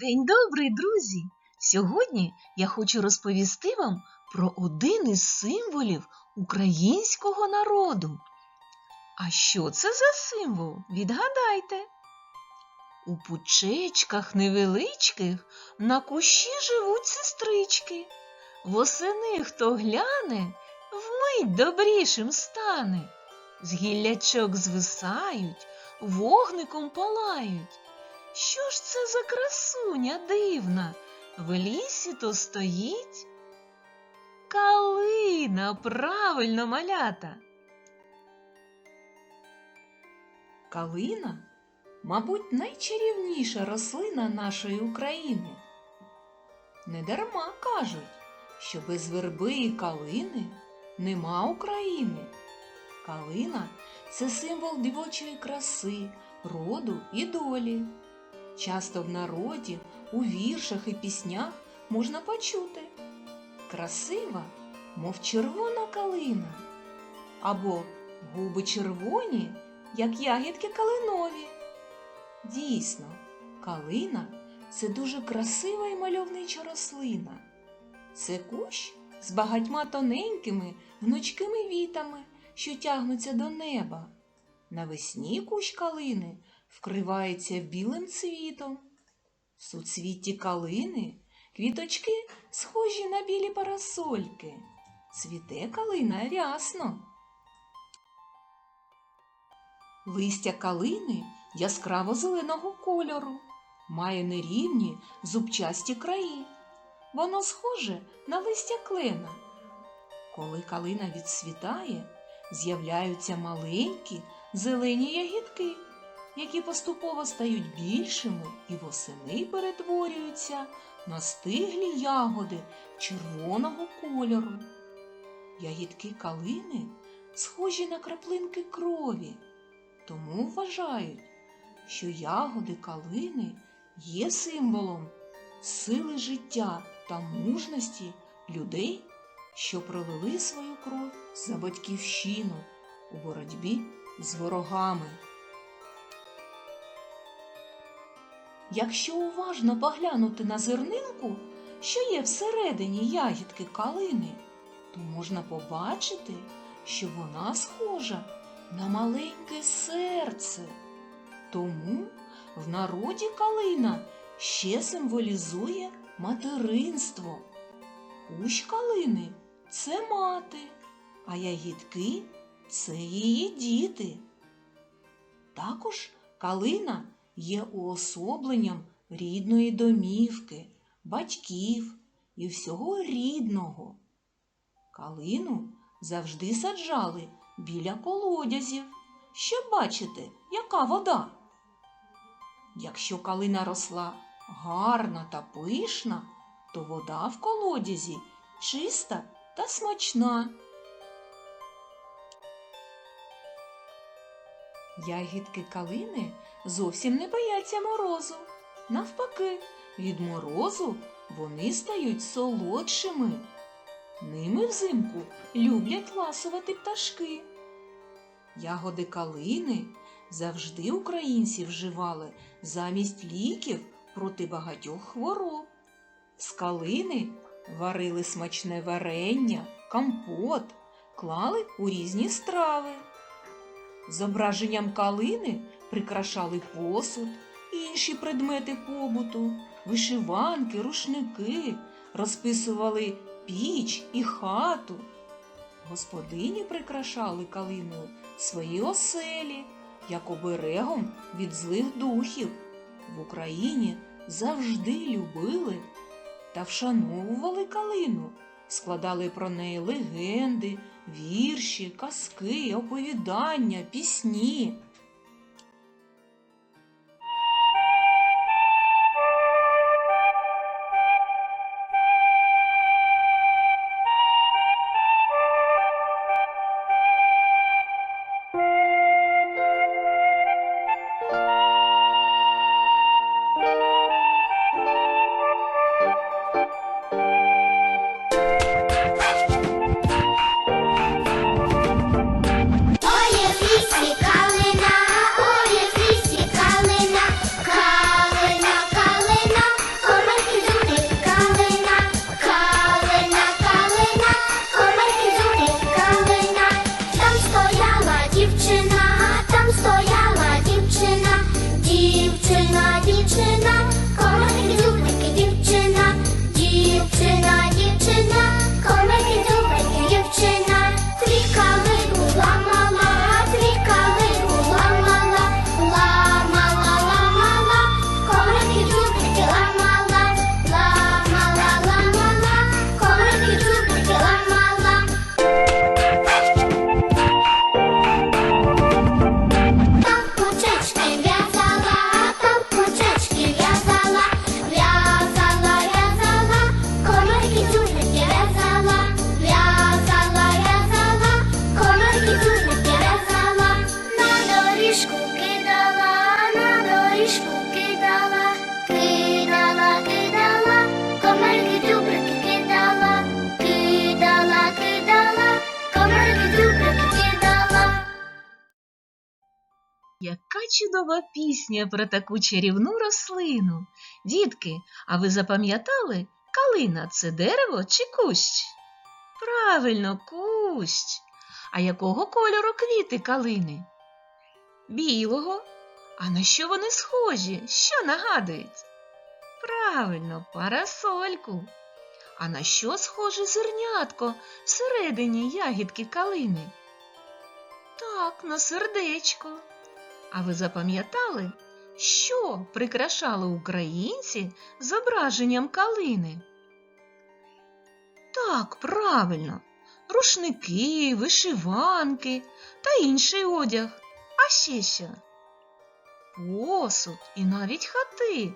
День добрий, друзі! Сьогодні я хочу розповісти вам про один із символів українського народу. А що це за символ? Відгадайте. У пучечках невеличких на кущі живуть сестрички. Восени хто гляне, вмить добрішим стане. З гіллячок звисають, вогником палають. Що ж це за красуня дивна? В лісі то стоїть? Калина, правильно малята. Калина, мабуть, найчарівніша рослина нашої України. Недарма кажуть, що без верби і калини нема України. Калина це символ дівочої краси, роду і долі. Часто в народі, у віршах і піснях можна почути красива, мов червона калина, або губи червоні, як ягідки калинові. Дійсно, калина це дуже красива і мальовнича рослина. Це кущ з багатьма тоненькими гнучкими вітами, що тягнуться до неба. Навесні кущ калини вкривається білим цвітом. В суцвітті калини квіточки схожі на білі парасольки. Цвіте калина рясно. Листя калини яскраво зеленого кольору, має нерівні зубчасті краї. Воно схоже на листя клена. Коли калина відцвітає, з'являються маленькі зелені ягідки, які поступово стають більшими і восени перетворюються на стиглі ягоди червоного кольору. Ягідки калини схожі на краплинки крові, тому вважають, що ягоди калини є символом сили життя та мужності людей, що провели свою кров за батьківщину у боротьбі з ворогами. Якщо уважно поглянути на зернинку, що є всередині ягідки калини, то можна побачити, що вона схожа на маленьке серце. Тому в народі калина ще символізує материнство. Кущ калини це мати, а ягідки це її діти. Також калина є уособленням рідної домівки, батьків і всього рідного. Калину завжди саджали біля колодязів, щоб бачити, яка вода. Якщо калина росла гарна та пишна, то вода в колодязі чиста та смачна. Ягідки калини зовсім не бояться морозу. Навпаки, від морозу вони стають солодшими. Ними взимку люблять ласувати пташки. Ягоди калини завжди українці вживали замість ліків проти багатьох хвороб. З калини варили смачне варення, компот, клали у різні страви. Зображенням калини прикрашали посуд, інші предмети побуту, вишиванки, рушники, розписували піч і хату. Господині прикрашали калиною свої оселі, як оберегом від злих духів. В Україні завжди любили та вшановували калину, складали про неї легенди, вірші, казки, оповідання, пісні. Чудова пісня про таку чарівну рослину. Дітки, а ви запам'ятали, калина це дерево чи кущ? Правильно, кущ. А якого кольору квіти калини? Білого. А на що вони схожі? Що нагадують? Правильно, парасольку. А на що схоже зернятко всередині ягідки калини? Так, на сердечко. А ви запам'ятали, що прикрашали українці зображенням калини? Так, правильно, рушники, вишиванки та інший одяг. А ще що? Посуд і навіть хати.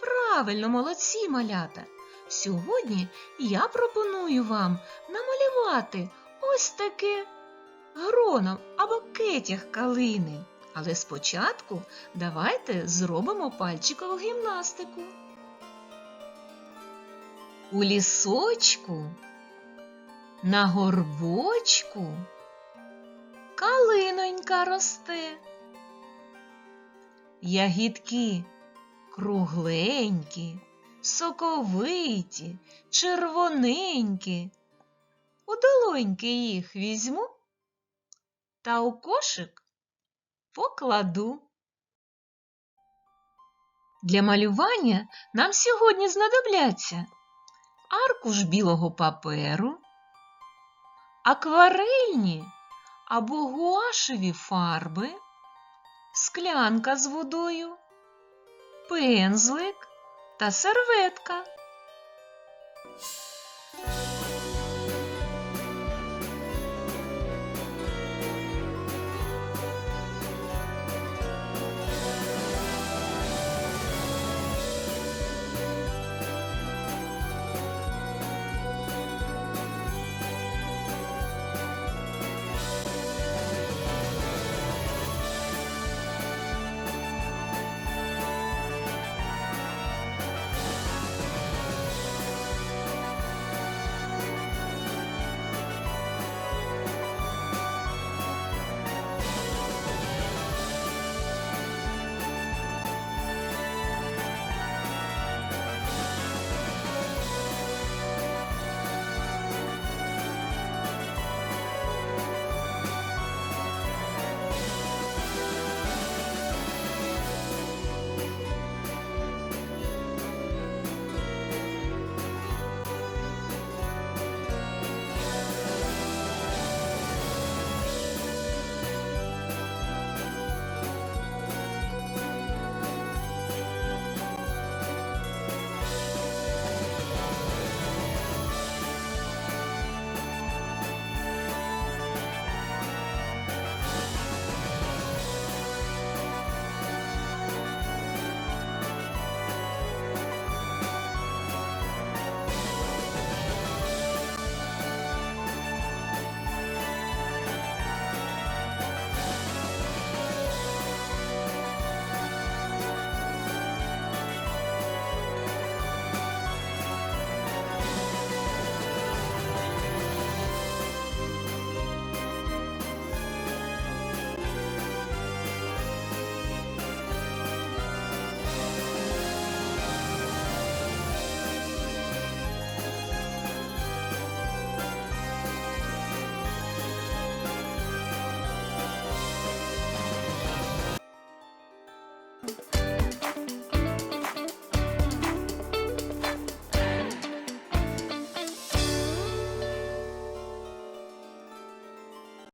Правильно, молодці малята. Сьогодні я пропоную вам намалювати ось таке гроном або кетях калини. Але спочатку давайте зробимо пальчикову гімнастику. У лісочку, на горбочку калинонька росте. Ягідки кругленькі, соковиті, червоненькі. У долоньки їх візьму та у кошик покладу. Для малювання нам сьогодні знадобляться аркуш білого паперу, акварельні або гуашеві фарби, склянка з водою, пензлик та серветка.